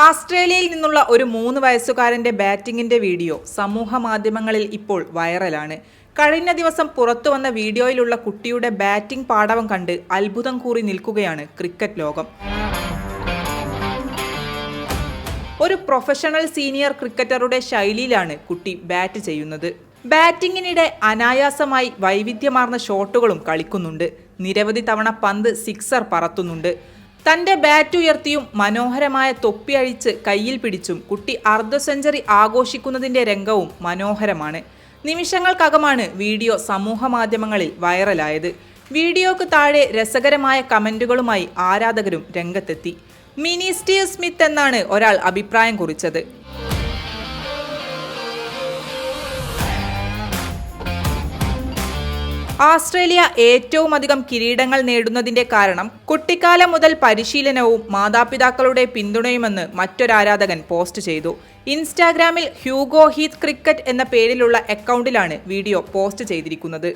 ആസ്ട്രേലിയയിൽ നിന്നുള്ള ഒരു മൂന്ന് വയസ്സുകാരന്റെ ബാറ്റിംഗിന്റെ വീഡിയോ സമൂഹ മാധ്യമങ്ങളിൽ ഇപ്പോൾ വൈറലാണ്. കഴിഞ്ഞ ദിവസം പുറത്തു വന്ന വീഡിയോയിലുള്ള കുട്ടിയുടെ ബാറ്റിംഗ് പാടവം കണ്ട് അത്ഭുതം കൂറി നിൽക്കുകയാണ് ക്രിക്കറ്റ് ലോകം. ഒരു പ്രൊഫഷണൽ സീനിയർ ക്രിക്കറ്ററുടെ ശൈലിയിലാണ് കുട്ടി ബാറ്റ് ചെയ്യുന്നത്. ബാറ്റിംഗിനിടെ അനായാസമായി വൈവിധ്യമാർന്ന ഷോട്ടുകളും കളിക്കുന്നുണ്ട്. നിരവധി തവണ പന്ത് സിക്സർ പറത്തുന്നുണ്ട്. തന്റെ ബാറ്റ് ഉയർത്തിയും മനോഹരമായ തൊപ്പി അഴിച്ച് കയ്യിൽ പിടിച്ചും കുട്ടി അർദ്ധ സെഞ്ചുറി ആഘോഷിക്കുന്നതിന്റെ രംഗവും മനോഹരമാണ്. നിമിഷങ്ങൾക്കകമാണ് വീഡിയോ സമൂഹ മാധ്യമങ്ങളിൽ വൈറലായത്. വീഡിയോക്ക് താഴെ രസകരമായ കമന്റുകളുമായി ആരാധകരും രംഗത്തെത്തി. മിനി സ്റ്റീവ് സ്മിത്ത് എന്നാണ് ഒരാൾ അഭിപ്രായം കുറിച്ചത്. ആസ്ട്രേലിയ ഏറ്റവും അധികം കിരീടങ്ങൾ നേടുന്നതിന്റെ കാരണം കുട്ടിക്കാലം മുതൽ പരിശീലനവും മാതാപിതാക്കളുടെ പിന്തുണയുമെന്ന് മറ്റൊരാരാധകൻ പോസ്റ്റ് ചെയ്തു. ഇൻസ്റ്റാഗ്രാമിൽ ഹ്യൂഗോ ഹീത്ത് ക്രിക്കറ്റ് എന്ന പേരിലുള്ള അക്കൗണ്ടിലാണ് വീഡിയോ പോസ്റ്റ് ചെയ്തിരിക്കുന്നത്.